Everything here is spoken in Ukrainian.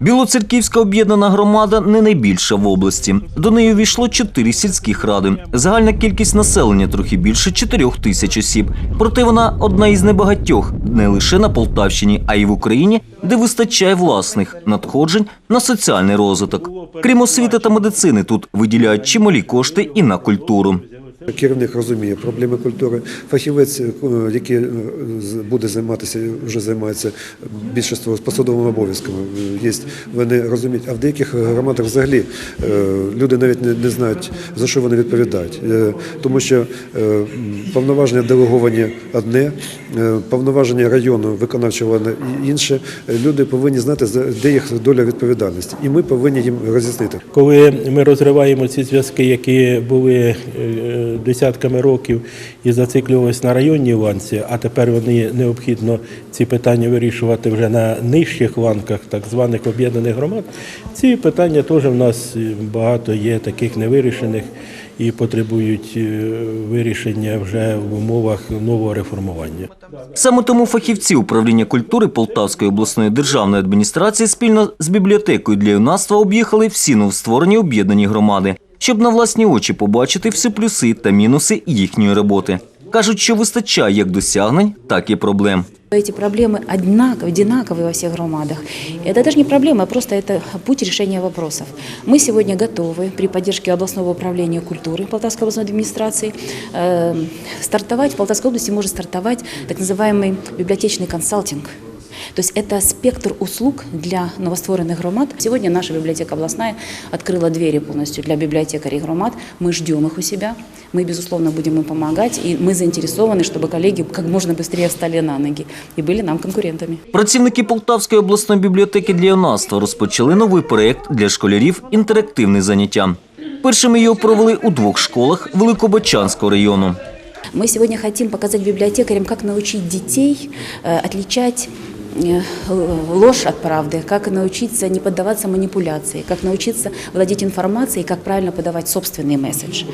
Білоцерківська об'єднана громада не найбільша в області. До неї увійшло чотири сільських ради. Загальна кількість населення трохи більше чотирьох тисяч осіб. Проте вона одна із небагатьох не лише на Полтавщині, а й в Україні, де вистачає власних надходжень на соціальний розвиток. Крім освіти та медицини, тут виділяють чималі кошти і на культуру. Керівник розуміє проблеми культури. Фахівець, е, який е, буде займатися, вже займається більшість посадовими обов'язками. е, Є, вони розуміють. А в деяких громадах взагалі люди навіть не, знають, за що вони відповідають. Тому що повноваження делеговані одне, повноваження району виконавчого інше. Люди повинні знати, де їх доля відповідальності. І ми повинні їм роз'яснити. Коли ми розриваємо ці зв'язки, які були десятками років і зациклювалися на районній ланці, а тепер вони необхідно ці питання вирішувати вже на нижчих ланках, так званих об'єднаних громад. Ці питання теж в нас е, багато є таких невирішених і потребують е, вирішення вже в умовах нового реформування. Саме тому фахівці управління культури Полтавської обласної державної адміністрації спільно з бібліотекою для юнацтва об'їхали всі новостворені об'єднані громади, щоб на власні очі побачити всі плюси та мінуси їхньої роботи. Кажуть, що вистачає як досягнень, так і проблем. Эти проблемы одинаковые, одинаковые во всех громадах. И Это даже не проблема, а просто это путь решения вопросов. Мы сегодня готовы при поддержке областного управления культуры Полтавской областной администрации э, стартовать, в Полтавской области может стартовать так называемый библиотечный консалтинг. То есть это спектр услуг для новостворенных громад. Сегодня наша библиотека областная открыла двери полностью для библиотекарей громад. Мы ждем их у себя. Мы, безусловно, будем им помогать. И мы заинтересованы, чтобы коллеги как можно быстрее встали на ноги и были нам конкурентами. Працівники Полтавської обласної бібліотеки для юнацтва розпочали новий проєкт для школярів інтерактивне заняття. Першими його провели у двох школах Великобочанського району. Мы сегодня хотим показать библиотекарям, как научить детей э, отличать э, ложь от правды, как научиться не поддаваться манипуляции, как научиться владеть информацией, как правильно подавать собственный месседж.